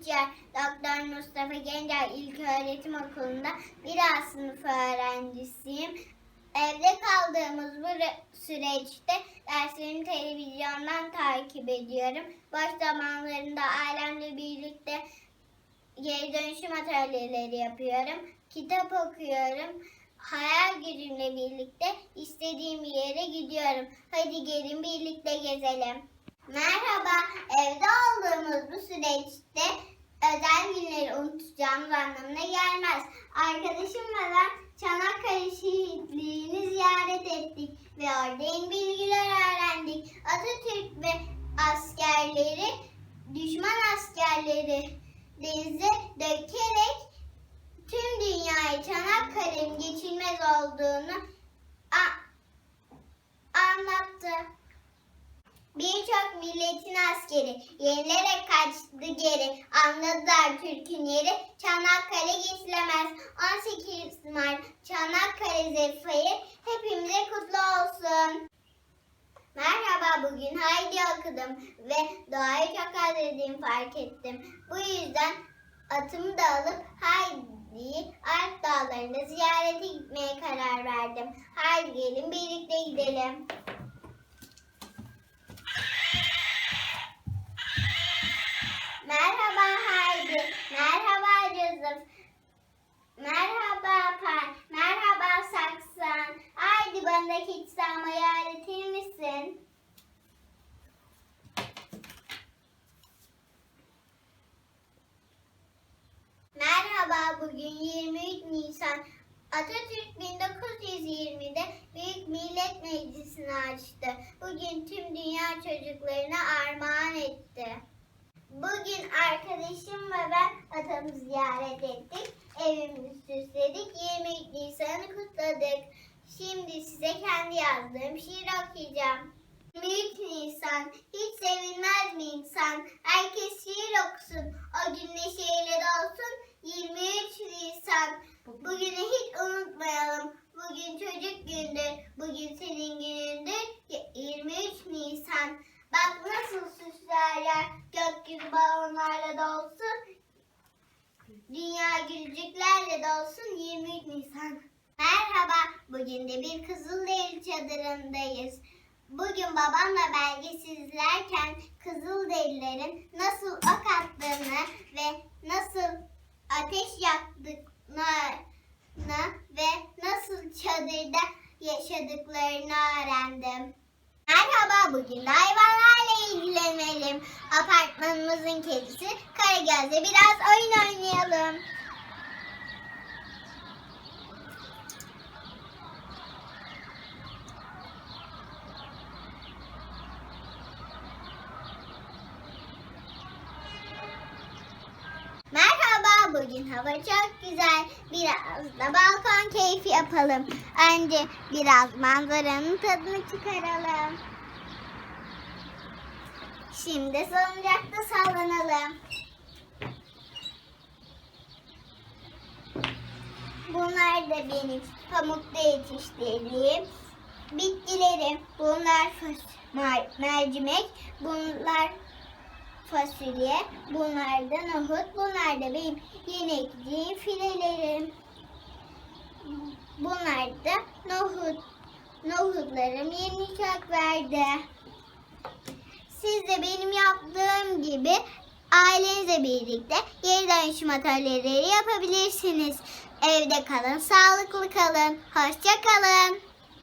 Tüccar Doktor Mustafa Gencer İlköğretim Okulu'nda bir A sınıfı öğrencisiyim. Evde kaldığımız bu re- süreçte derslerimi televizyondan takip ediyorum. Boş zamanlarında ailemle birlikte geri dönüşüm atölyeleri yapıyorum. Kitap okuyorum. Hayal gücümle birlikte istediğim yere gidiyorum. Hadi gelin birlikte gezelim. Merhaba, evde olduğumuz bu süreçte özel günleri unutacağımız anlamına gelmez. Arkadaşımla ben Çanakkale şehitliğini ziyaret ettik ve orada yeni bilgiler öğrendik. Atatürk ve askerleri, düşman askerleri denize dökerek tüm dünyayı Çanakkale'nin geçilmez olduğunu milletin askeri yenilerek kaçtı geri. Anladılar Türk'ün yeri. Çanakkale geçilemez. 18 Mart Çanakkale Zefiri hepimize kutlu olsun. Merhaba bugün Haydi okudum ve doğayı çok özlediğimi fark ettim. Bu yüzden atımı da alıp Haydi'yi Alp dağlarında ziyarete gitmeye karar verdim. Haydi gelin birlikte gidelim. Merhaba Haydi. Merhaba Joseph. Merhaba Pan. Merhaba Saksan. Haydi bana hiç salmayı öğretir? Merhaba bugün 23 Nisan. Atatürk 1920'de Büyük Millet Meclisi'ni açtı. Bugün tüm dünya çocuklarına armağan etti. Bugün arkadaşım ve ben atamızı ziyaret ettik. Evimizi süsledik. 23 Nisan'ı kutladık. Şimdi size kendi yazdığım şiir okuyacağım. 23 Nisan hiç sevinmez mi insan? Herkes şiir okusun. O gün neşeyle dolsun. 23 Nisan Bugünü hiç unutmayalım. Bugün çocuk gündür. Bugün senin günündür. 23 Nisan. Gökyüzü balonlarla dolsun. Dünya gülücüklerle dolsun 23 Nisan. Merhaba, bugün de bir Kızılderili çadırındayız. Bugün babamla belgesel izlerken Kızılderililerin nasıl ok attığını ve nasıl ateş yaktıklarını ve nasıl çadırda yaşadıklarını öğrendim. Merhaba, bugün de hayvanlarla ilgilenelim. Apartmanımızın kedisi Karagöz'le biraz oyun oynayalım. Merhaba, bugün hava çok güzel. Biraz da balkon keyfi yapalım. Önce biraz manzaranın tadını çıkaralım. Şimdi salıncakta sallanalım. Bunlar da benim pamukta yetiştirdiğim bitkilerim. Bunlar mercimek, bunlar fasulye, bunlar da nohut, bunlar da benim yeni ektiğim filelerim. Bunlar da nohut. Nohutlarım yeni kök verdi. Siz de benim yaptığım gibi ailenizle birlikte geri dönüşüm atölyeleri yapabilirsiniz. Evde kalın, sağlıklı kalın. Hoşça kalın.